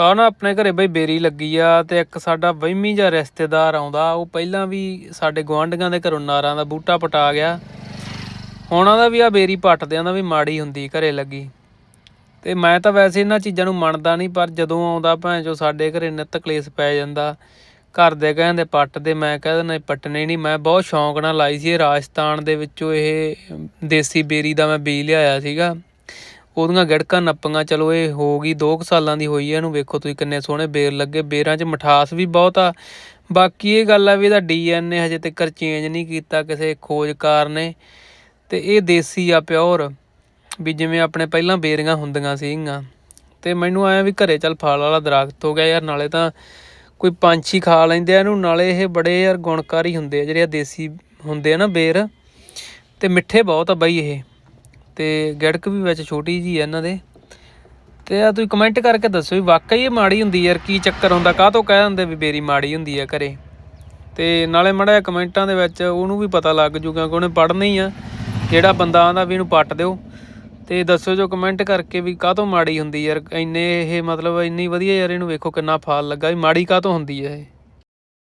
ਆ ਨਾ ਆਪਣੇ ਘਰੇ ਬਈ ਬੇਰੀ ਲੱਗੀ ਆ ਤੇ ਇੱਕ ਸਾਡਾ ਵਹਿਮੀ ਜਿਹਾ ਰਿਸ਼ਤੇਦਾਰ ਆਉਂਦਾ, ਉਹ ਪਹਿਲਾਂ ਵੀ ਸਾਡੇ ਗੁਆਂਢੀਆਂ ਦੇ ਘਰੋਂ ਨਾਰਾਂ ਦਾ ਬੂਟਾ ਪਟਾ ਗਿਆ। ਉਹਨਾਂ ਦਾ ਵੀ ਆ ਬੇਰੀ ਪੱਟਦਿਆਂ ਦਾ ਵੀ ਮਾੜੀ ਹੁੰਦੀ ਘਰੇ ਲੱਗੀ। ਤੇ ਮੈਂ ਤਾਂ ਵੈਸੇ ਇਹਨਾਂ ਚੀਜ਼ਾਂ ਨੂੰ ਮੰਨਦਾ ਨਹੀਂ, ਪਰ ਜਦੋਂ ਆਉਂਦਾ ਭੈਣ ਚੋ ਸਾਡੇ ਘਰੇ ਨਿੱਤ ਕਲੇਸ਼ ਪੈ ਜਾਂਦਾ। ਘਰ ਦੇ ਕਹਿੰਦੇ ਪੱਟ ਦੇ ਮੈਂ ਕਹਿ ਦਿੰਦਾ ਪੱਟਣੇ ਨਹੀਂ। ਮੈਂ ਬਹੁਤ ਸ਼ੌਂਕ ਨਾਲ ਲਾਈ ਸੀ ਇਹ ਰਾਜਸਥਾਨ ਦੇ ਵਿੱਚੋਂ ਇਹ ਦੇਸੀ ਬੇਰੀ ਦਾ ਮੈਂ ਬੀਜ ਲਿਆਇਆ ਸੀਗਾ। ਉਹਦੀਆਂ ਗੜਕਾਂ ਨੱਪੀਆਂ, ਚਲੋ ਇਹ ਹੋ ਗਈ 2 ਸਾਲਾਂ ਦੀ ਹੋਈ ਹੈ ਇਹਨੂੰ, ਵੇਖੋ ਤੁਸੀਂ ਕਿੰਨੇ ਸੋਹਣੇ ਬੇਰ ਲੱਗੇ, ਬੇਰਾਂ 'ਚ ਮਠਾਸ ਵੀ ਬਹੁਤ ਆ। ਬਾਕੀ ਇਹ ਗੱਲ ਆ ਵੀ ਇਹਦਾ ਡੀਐਨਏ ਹਜੇ ਤੱਕ ਚੇਂਜ ਨਹੀਂ ਕੀਤਾ ਕਿਸੇ ਖੋਜਕਾਰ ਨੇ ਤੇ ਇਹ ਦੇਸੀ ਆ ਪਿਓਰ, ਵੀ ਜਿਵੇਂ ਆਪਣੇ ਪਹਿਲਾਂ ਬੇਰੀਆਂ ਹੁੰਦੀਆਂ ਸੀਗੀਆਂ। ਤੇ ਮੈਨੂੰ ਆਇਆ ਵੀ ਘਰੇ ਚੱਲ ਫਲ ਵਾਲਾ ਦਰਖਤ ਹੋ ਗਿਆ ਯਾਰ, ਨਾਲੇ ਤਾਂ ਕੋਈ ਪੰਛੀ ਖਾ ਲੈਂਦੇ ਆ ਇਹਨੂੰ, ਨਾਲੇ ਇਹ ਬੜੇ ਯਾਰ ਗੁਣਕਾਰੀ ਹੁੰਦੇ ਆ, ਜਿਹੜੇ ਆ ਦੇਸੀ ਹੁੰਦੇ ਆ ਨਾ ਬੇਰ। ਤੇ ਮਿੱਠੇ ਬਹੁਤ ਆ ਬਾਈ ਇਹ। ਤੇ ਗੜਕ ਵੀ ਵਿੱਚ ਛੋਟੀ ਜੀ ਹੈ ਇਹਨਾਂ ਦੇ। ਤੇ ਆ ਤੁਸੀਂ ਕਮੈਂਟ ਕਰਕੇ ਦੱਸੋ ਵੀ ਵਾਕਈ ਇਹ ਮਾੜੀ ਹੁੰਦੀ ਯਾਰ, ਕੀ ਚੱਕਰ ਹੁੰਦਾ? ਕਾਹ ਤੋਂ ਕਹਿ ਦਿੰਦੇ ਵੀ ਬੇਰੀ ਮਾੜੀ ਹੁੰਦੀ ਆ ਘਰੇ? ਤੇ ਨਾਲੇ ਮੜਾ ਕਮੈਂਟਾਂ ਦੇ ਵਿੱਚ ਉਹਨੂੰ ਵੀ ਪਤਾ ਲੱਗ ਜੂਗਾ ਕਿ ਉਹਨੇ ਪੜ੍ਹਨਾ ਹੀ ਆ। ਜਿਹੜਾ ਬੰਦਾ ਆਂਦਾ ਵੀ ਇਹਨੂੰ ਪੱਟ ਦਿਓ। ਤੇ ਦੱਸੋ ਜੋ ਕਮੈਂਟ ਕਰਕੇ ਵੀ ਕਾਹ ਤੋਂ ਮਾੜੀ ਹੁੰਦੀ ਯਾਰ, ਇੰਨੇ ਇਹ ਮਤਲਬ ਇੰਨੀ ਵਧੀਆ ਯਾਰ ਇਹਨੂੰ ਵੇਖੋ ਕਿੰਨਾ ਫਾਲ ਲੱਗਾ ਵੀ ਮਾੜੀ ਕਾਹ ਤੋਂ ਹੁੰਦੀ ਹੈ ਇਹ।